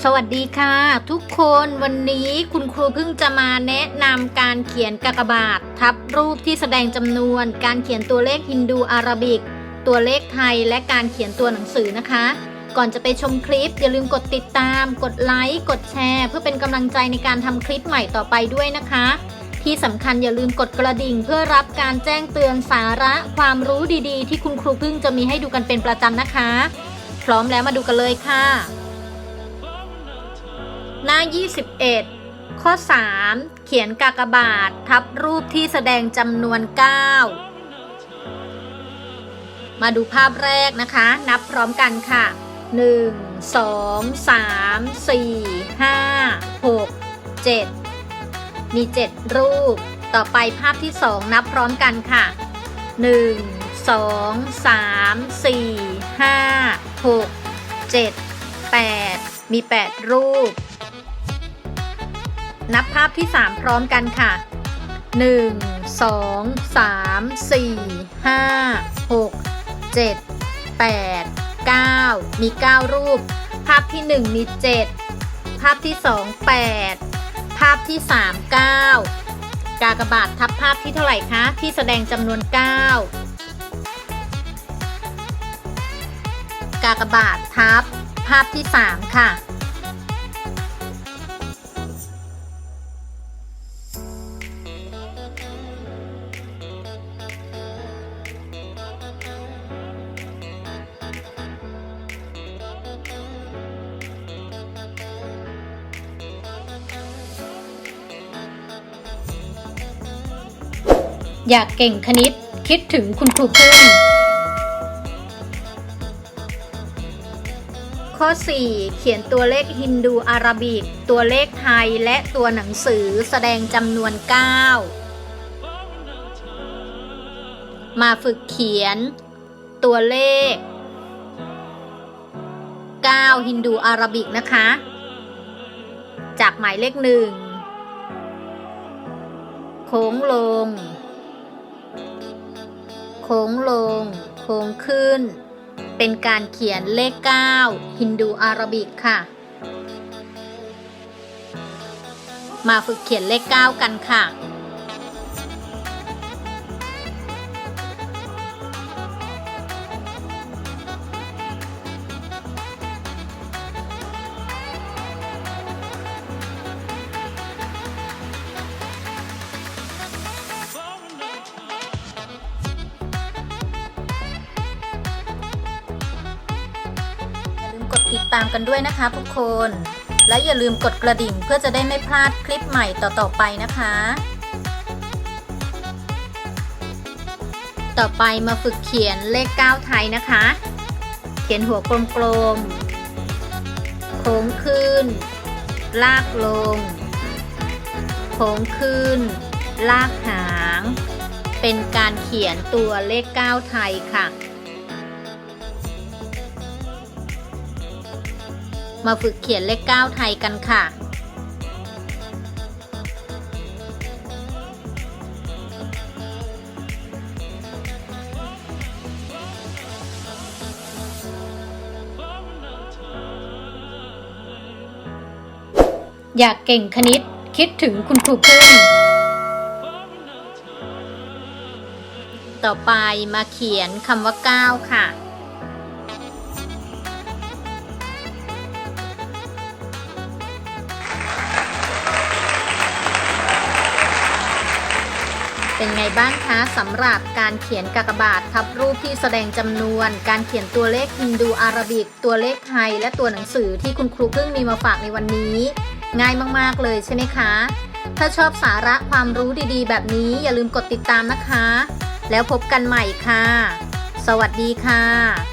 สวัสดีค่ะ ทุกคนวันนี้คุณครูเพิ่งจะมาแนะนำการเขียนกากบาท ทับรูปที่แสดงจำนวน การเขียนตัวเลขฮินดูอาราบิก ตัวเลขไทยและการเขียนตัวหนังสือนะคะ ก่อนจะไปชมคลิป อย่าลืมกดติดตาม กดไลค์กดแชร์ เพื่อเป็นกำลังใจในการทำคลิปใหม่ต่อไปด้วยนะคะ ที่สำคัญอย่าลืมกดกระดิ่ง เพื่อรับการแจ้งเตือนสาระ ความรู้ดีๆ ที่คุณครูพึ่งจะมีให้ดูกันเป็นประจำนะคะ พร้อมแล้วมาดูกันเลยค่ะ หน้า 21 ข้อ 3 เขียนกากบาท ทับรูปที่แสดงจำนวน 9 มาดูภาพแรกนะคะ นับพร้อมกันค่ะ 1 2 3 4 5 6 7 มี 7 รูป ต่อไปภาพที่ 2 นับพร้อมกันค่ะ 1 2 3 4 5 6 7 8 มี 8 รูป นับภาพที่ 3 พร้อมกันค่ะ 1 2 3 4 5 6 7 8 9 มี 9 รูป ภาพที่ 1 มี 7 ภาพที่ 2 8 ภาพที่ 3 9 กากบาททับภาพที่เท่าไหร่คะ ที่แสดงจำนวน 9กากบาททับ ภาพที่ 3 ค่ะ อยากเก่งคณิต คิดถึงคุณครูพึ่ง ข้อ 4 เขียนตัวเลขฮินดูอาราบิก ตัวเลขไทยและตัวหนังสือแสดงจำนวน 9 มาฝึกเขียน ตัวเลข 9 ฮินดูอาราบิกนะคะ จากหมายเลขหนึ่งโค้งลง โค้งลง โค้งขึ้น เป็นการเขียนเลข 9 ฮินดูอารบิกค่ะ มาฝึกเขียนเลข 9 กันค่ะ ติดตามกันด้วยนะคะทุกคน และอย่าลืมกดกระดิ่งเพื่อจะได้ไม่พลาดคลิปใหม่ต่อๆไปนะคะ ต่อไปมาฝึกเขียนเลข 9 ไทยนะคะ เขียนหัวกลมๆ โค้งขึ้น ลากลง โค้งขึ้น ลากหาง เป็นการเขียนตัวเลข 9 ไทยค่ะ มาฝึกเขียนเลข9ไทยกันค่ะ อยากเก่งคณิตคิดถึงคุณครูพึ่ง ต่อไปมาเขียนคำว่า 9 ค่ะ เป็นไงบ้างคะสำหรับการเขียนกากบาททับรูปที่แสดงจำนวน การเขียนตัวเลขฮินดูอาราบิก ตัวเลขไทย และตัวหนังสือที่คุณครูเพิ่งมีมาฝากในวันนี้ ง่ายมากๆเลยใช่ไหมคะ ถ้าชอบสาระความรู้ดีๆ แบบนี้อย่าลืมกดติดตามนะคะ แล้วพบกันใหม่ค่ะ สวัสดีค่ะ